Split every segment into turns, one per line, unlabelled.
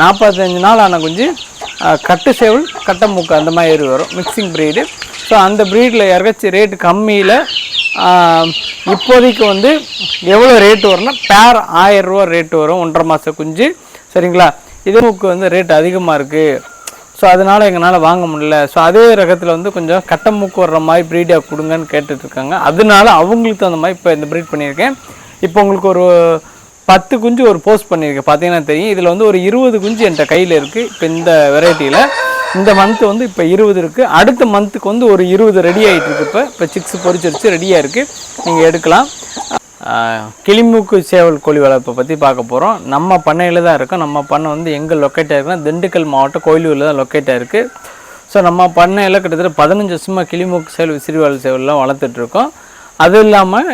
நாற்பத்தஞ்சு நாள் ஆன குஞ்சு கட்டு சேவல் கட்டை மூக்கு அந்த மாதிரி வரும் மிக்சிங் ப்ரீடு ஸோ அந்த ப்ரீடில் யாருக்காச்சும் ரேட்டு கம்மியில் இப்போதைக்கு வந்து எவ்வளோ ரேட்டு வரும்னா பேர் ஆயிரரூவா ரேட்டு வரும் ஒன்றரை மாத குஞ்சு. சரிங்களா? இதே மூக்கு வந்து ரேட் அதிகமாக இருக்குது ஸோ அதனால் எங்களால் வாங்க முடியல. ஸோ அதே ரகத்தில் வந்து கொஞ்சம் கட்டை மூக்கு வர்ற மாதிரி ப்ரீடாக கொடுங்கன்னு கேட்டுட்ருக்காங்க அதனால அவங்களுக்கு தகுந்த மாதிரி இப்போ இந்த ப்ரீட் பண்ணியிருக்கேன். இப்போ உங்களுக்கு ஒரு பத்து குஞ்சு ஒரு போஸ்ட் பண்ணியிருக்கேன். பார்த்தீங்கன்னா தெரியும். இதில் வந்து ஒரு இருபது குஞ்சு என்கிட்ட கையில் இருக்குது இப்போ இந்த வெரைட்டியில் இந்த மந்த் வந்து இப்போ இருபது இருக்குது அடுத்த மந்த்துக்கு வந்து ஒரு இருபது ரெடி ஆகிட்டு இருக்கு இப்போ. இப்போ சிக்ஸ் பொரிச்சிருச்சு ரெடியாக இருக்குது நீங்கள் எடுக்கலாம். கிளிமூக்கு சேவல் கோழி வளர்ப்பை பற்றி பார்க்க போகிறோம் நம்ம பண்ணையில் தான் இருக்கோம். நம்ம பண்ணை வந்து எங்கே லொக்கேட் ஆயிருக்குன்னா திண்டுக்கல் மாவட்டம் கோயிலூரில் தான் லொக்கேட் இருக்குது ஸோ நம்ம பண்ணையில் கிட்டத்தட்ட பதினஞ்சு வருஷமாக கிளிமூக்கு சேவல் சிறுவாள் சேவல்லாம் வளர்த்துட்ருக்கோம் அதுவும் இல்லாமல்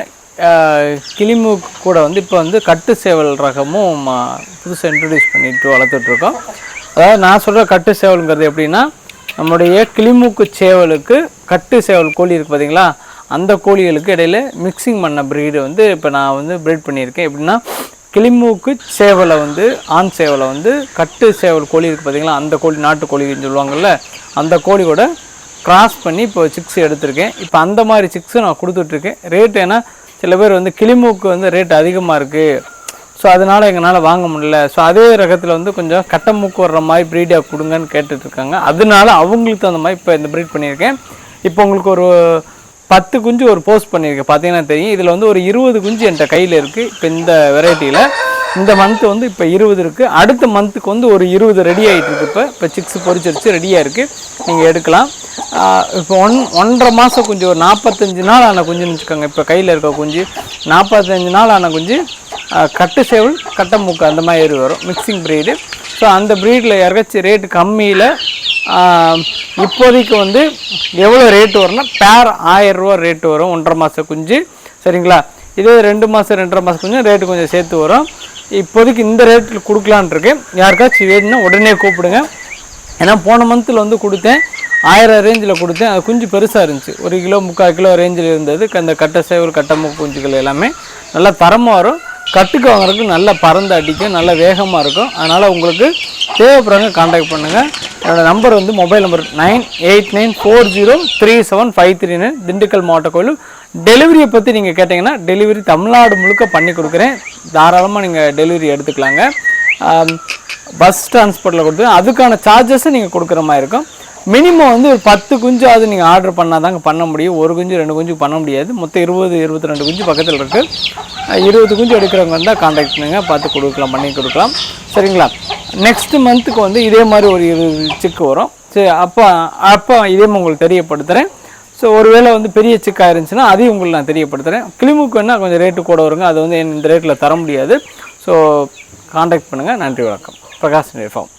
கிளிமு கூட வந்து இப்போ வந்து கட்டு சேவல் ரகமும் புதுசாக இன்ட்ரடியூஸ் பண்ணிட்டு வளர்த்துட்ருக்கோம். அதாவது நான் சொல்கிற கட்டு சேவலுங்கிறது எப்படின்னா நம்முடைய கிளிமூக்கு சேவலுக்கு கட்டு சேவல் கோழி இருக்குது பார்த்தீங்களா அந்த கோழிகளுக்கு இடையில மிக்சிங் பண்ண ப்ரீடு வந்து இப்போ நான் வந்து ப்ரீட் பண்ணியிருக்கேன். எப்படின்னா கிளிமூக்கு சேவலை வந்து ஆண் சேவலை வந்து கட்டு சேவல் கோழி இருக்குது பார்த்தீங்களா அந்த கோழி நாட்டு கோழின்னு சொல்லுவாங்கள்ல அந்த கோழி கூட கிராஸ் பண்ணி இப்போ சிக்ஸ் எடுத்திருக்கேன். இப்போ அந்த மாதிரி சிக்ஸும் நான் கொடுத்துட்ருக்கேன். ரேட் ஏன்னா சில பேர் வந்து கிளிமூக்கு வந்து ரேட் அதிகமாக இருக்குது ஸோ அதனால் எங்களால் வாங்க முடியல. ஸோ அதே ரகத்தில் வந்து கொஞ்சம் கட்டை மூக்கு வர்ற மாதிரி ப்ரீடாக கொடுங்கன்னு கேட்டுட்ருக்காங்க அதனால அவங்களுக்கு தகுந்த மாதிரி இப்போ இந்த ப்ரீட் பண்ணியிருக்கேன். இப்போ உங்களுக்கு ஒரு பத்து குஞ்சு ஒரு போஸ்ட் பண்ணியிருக்கேன். பார்த்தீங்கன்னா தெரியும். இதில் வந்து ஒரு இருபது குஞ்சு என்கிட்ட கையில் இருக்குது இப்போ இந்த வெரைட்டியில் இந்த மந்த் வந்து இப்போ இருபது இருக்குது அடுத்த மந்த்துக்கு வந்து ஒரு இருபது ரெடி ஆகிட்டு இருக்கு இப்போ. இப்போ சிக்ஸ் பொரிச்சிருச்சு ரெடியாக இருக்குது நீங்கள் எடுக்கலாம். இப்போ ஒன் ஒன்றரை மாதம் குஞ்சு ஒரு நாற்பத்தஞ்சு நாள் ஆன குஞ்சுன்னு வச்சுக்கோங்க. இப்போ கையில் இருக்க குஞ்சு நாற்பத்தஞ்சு நாள் ஆன குஞ்சு கட்டு சேவல் கட்டை மூக்கு அந்த மாதிரி வரும். மிக்சிங் ப்ரீடு ஸோ அந்த ப்ரீடில் யாருக்காச்சும் ரேட்டு கம்மியில் இப்போதைக்கு வந்து எவ்வளோ ரேட்டு வரும்னா பேர் ஆயிரரூவா ரேட்டு வரும் ஒன்றரை மாத குஞ்சு. சரிங்களா? இதே ரெண்டு மாதம் ரெண்டரை மாதம் குஞ்சு ரேட்டு கொஞ்சம் சேர்த்து வரும். இப்போதைக்கு இந்த ரேட்டில் கொடுக்கலான் இருக்கேன் யாருக்காச்சும் வேணும்னா உடனே கூப்பிடுங்க. ஏன்னா போன மந்தில் வந்து கொடுத்தேன். ஆயிரம் ரேஞ்சில் கொடுத்தேன். அது குஞ்சு பெருசாக இருந்துச்சு. ஒரு கிலோ முக்கால் கிலோ ரேஞ்சில் இருந்தது. அந்த கட்டை சேவல் கட்டமு குஞ்சுகள் எல்லாமே நல்லா தரமாக வரும். கட்டுக்கு வாங்குறதுக்கு நல்லா பறந்து அடிக்கும். நல்லா வேகமாக இருக்கும். அதனால் உங்களுக்கு தேவைப்படுறவங்க காண்டாக்ட் பண்ணுங்கள் என்னோடய நம்பர் வந்து mobile number nine eight nine four zero three seven five three nine Dindigul மாவட்ட கோயில். டெலிவரியை பற்றி நீங்கள் கேட்டிங்கன்னா டெலிவரி தமிழ்நாடு முழுக்க பண்ணி கொடுக்குறேன். தாராளமாக நீங்கள் டெலிவரி எடுத்துக்கலாங்க. பஸ் டிரான்ஸ்போர்ட்டில் கொடுத்து அதுக்கான சார்ஜஸும் நீங்கள் கொடுக்குற மாதிரி இருக்கும். மினிமம் வந்து ஒரு பத்து அது நீங்கள் ஆர்டர் பண்ணால் தாங்க பண்ண முடியும். ஒரு குஞ்சு ரெண்டு குஞ்சு பண்ண முடியாது. மொத்தம் இருபது இருபத்தி ரெண்டு குஞ்சு பக்கத்தில் இருக்குது இருபது குஞ்சு எடுக்கிறவங்க இருந்தால் காண்டாக்ட் பண்ணுங்க. பார்த்து கொடுக்கலாம் பண்ணி கொடுக்கலாம். சரிங்களா? நெக்ஸ்ட் மந்த்துக்கு வந்து இதே மாதிரி ஒரு இருபது சிக்கு வரும். சரி அப்போ அப்போ இதே மாதிரி உங்களுக்கு தெரியப்படுத்துகிறேன் ஸோ ஒருவேளை வந்து பெரிய சிக்காக இருந்துச்சுன்னா அதையும் உங்களுக்கு நான் தெரியப்படுத்துகிறேன் கிளிமுக்கு வேணால் கொஞ்சம் ரேட்டு கூட வருங்க. அது வந்து இந்த ரேட்டில் தர முடியாது. ஸோ காண்டாக்ட் பண்ணுங்கள் நன்றி வணக்கம். பிரகாஷ் நிர்ஃபார்ம்